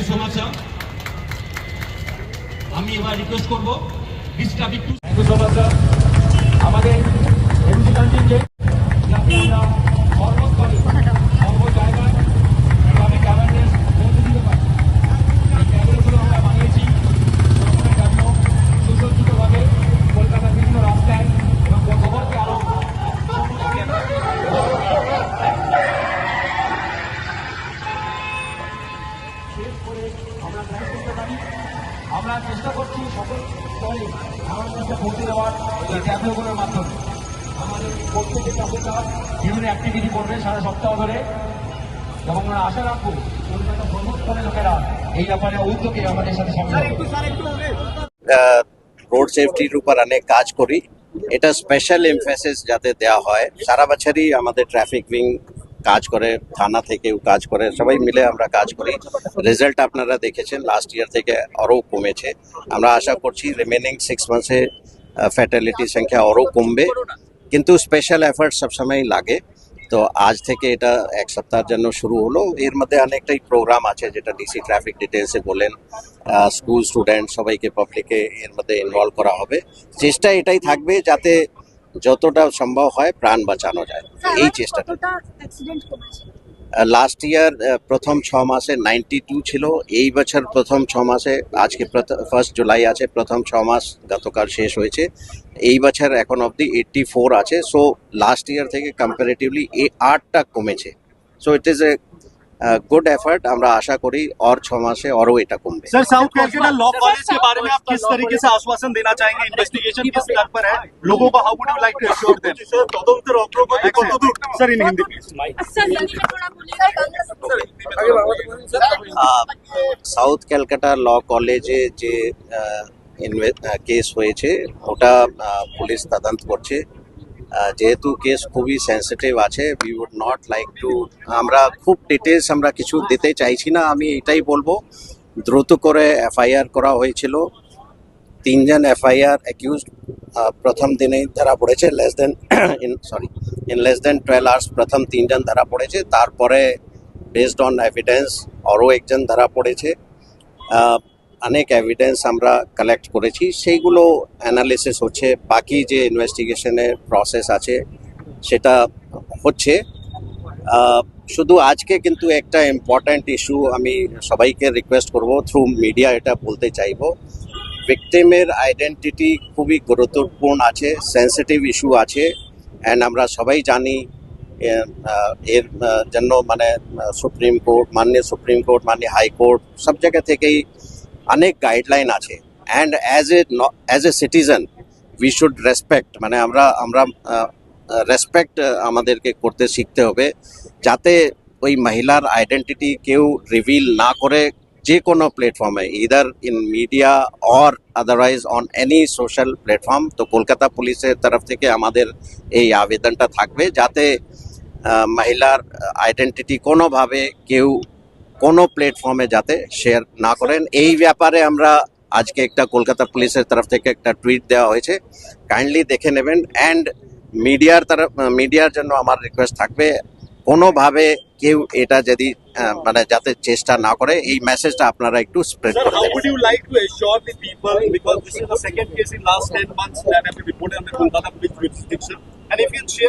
You so much আমি এবার request করব this traffic thank you so much আমাদের এমসি কন্টিনজেন্ট যাতে আমরা সর্বস্তরে সর্ব জায়গায় ট্রাফিক অ্যাওয়ারনেস পৌঁছে দিতে পারি এই ক্যামেরাগুলো আমরা বানিয়েছি জনগণের জন্য সুসজ্জিতভাবে কলকাতার বিভিন্ন রাস্তায় এবং শহরকে আরও শেষ করে আমরা ট্রাই করতে পারি আমরা চেষ্টা করছি সকল স্তরে আমাদের কাছে পৌঁছে দেওয়ার এই মাধ্যমে। আমাদের প্রত্যেকের বিভিন্ন অ্যাক্টিভিটি করবে সারা সপ্তাহ ধরে। এবং আমরা আশা রাখব কলকাতা ভ্রমণ করে লোকেরা এই ব্যাপারে উদ্যোগে আমাদের সাথে রোড সেফটির উপর অনেক কাজ করি। এটা স্পেশাল এমফেসিস যাতে দেওয়া হয়। সারা বছরই আমাদের ট্রাফিক উইং কাজ করে, থানা থেকেও কাজ করে, সবাই মিলে আমরা কাজ করি। রেজাল্ট আপনারা দেখেছেন লাস্ট ইয়ার থেকে আরও কমেছে। আমরা আশা করছি রিমেনিং সিক্স মান্থসে ফ্যাটালিটি সংখ্যা আরও কমবে। কিন্তু স্পেশাল এফার্ট সবসময় লাগে। তো আজ থেকে এটা এক সপ্তাহের জন্য শুরু হলো। এর মধ্যে অনেকটাই প্রোগ্রাম আছে, যেটা ডিসি ট্রাফিক ডিটেলসে বলেন স্কুল স্টুডেন্ট সবাইকে পাবলিকে এর মধ্যে ইনভলভ করা হবে। চেষ্টা এটাই থাকবে যাতে যতটা সম্ভব হয় প্রাণ বাঁচানো যায়। এই চেষ্টাটা। কতটা লাস্ট ইয়ার প্রথম ছ মাসে নাইনটি টু ছিল। এই বছর প্রথম ছ মাসে আজকে ফার্স্ট জুলাই আছে প্রথম ছ মাস গতকাল শেষ হয়েছে। এই বছর এখন অবধি এইটটি ফোর আছে। সো লাস্ট ইয়ার থেকে কম্পারেটিভলি এই আটটা কমেছে। So it is a good effort আমরা আশা করি और ছ মাসে আরও এটা কমবে sir south Calcutta law college के बारे में आप किस तरीके से आश्वासन देना चाहेंगे इन्वेस्टिगेशन किस स्तर पर है लोगों को how would you like to assure them sir তদন্তের অগ্রগতি কতদূর sir in Hindi please sir Hindi में थोड़ा बोलिए সাউথ ক্যালকাটা ল কলেজে যে কেস হয়েছে ওটা আহ, পুলিশ তদন্ত করছে আহ, যেহেতু কেস খুবই সেন্সিটিভ আছে we would not like to আমরা খুব ডিটেলস আমরা কিছু দিতে চাইছি না, আমি এটাই বলব। দ্রুত করে এফআইআর করা হয়েছিল। তিনজন এফআইআর অ্যাকিউজ প্রথম দিনেই ধরা পড়েছে less than in sorry in less than twelve hours প্রথম তিনজন ধরা পড়েছে। তারপরে বেসড অন এভিডেন্স আরও একজন ধরা পড়েছে। অনেক এভিডেন্স আমরা কালেক্ট করেছি। সেইগুলো অ্যানালিসিস হচ্ছে। বাকি যে ইনভেস্টিগেশনের প্রসেস আছে, সেটা হচ্ছে। শুধু আজকে কিন্তু একটা ইম্পর্ট্যান্ট ইস্যু আমি সবাইকে রিকোয়েস্ট করব থ্রু মিডিয়া এটা বলতে চাইব। ভিকটিমের আইডেন্টিটি খুবই গুরুত্বপূর্ণ আছে সেন্সিটিভ ইস্যু আছে। অ্যান্ড আমরা সবাই জানি এর জন্য মানে সুপ্রিম কোর্ট মাননীয় সুপ্রিম কোর্ট মাননীয় হাইকোর্ট সব জায়গা থেকেই অনেক গাইডলাইন আছে। And as a as a citizen we should respect মানে আমরা আমরা রেসপেক্ট আমাদেরকে করতে শিখতে হবে। যাতে ওই মহিলার আইডেন্টিটি কেউ রিভিল না করে যে কোনো প্ল্যাটফর্মে either in media or otherwise on any social platform তো কলকাতা পুলিশের তরফ থেকে আমাদের এই আবেদনটা থাকবে, যাতে মহিলার আইডেন্টিটি কোনোভাবে কেউ কোনো প্ল্যাটফর্মে যাতে শেয়ার না করেন। এই ব্যাপারে আমরা আজকে একটা কলকাতা পুলিশের তরফ থেকে একটা টুইট দেওয়া হয়েছে। কাইন্ডলি দেখে নেবেন অ্যান্ড মিডিয়ার তরফ মিডিয়ার জন্য আমার রিকোয়েস্ট থাকবে কোনোভাবে কেউ এটা যদি মানে যাতে চেষ্টা না করে এই মেসেজটা আপনারা একটু স্প্রেড করে দেবেন। would you like to assure the people because this is the second case in last 10 months that have been reported under Kolkata police jurisdiction? And if you share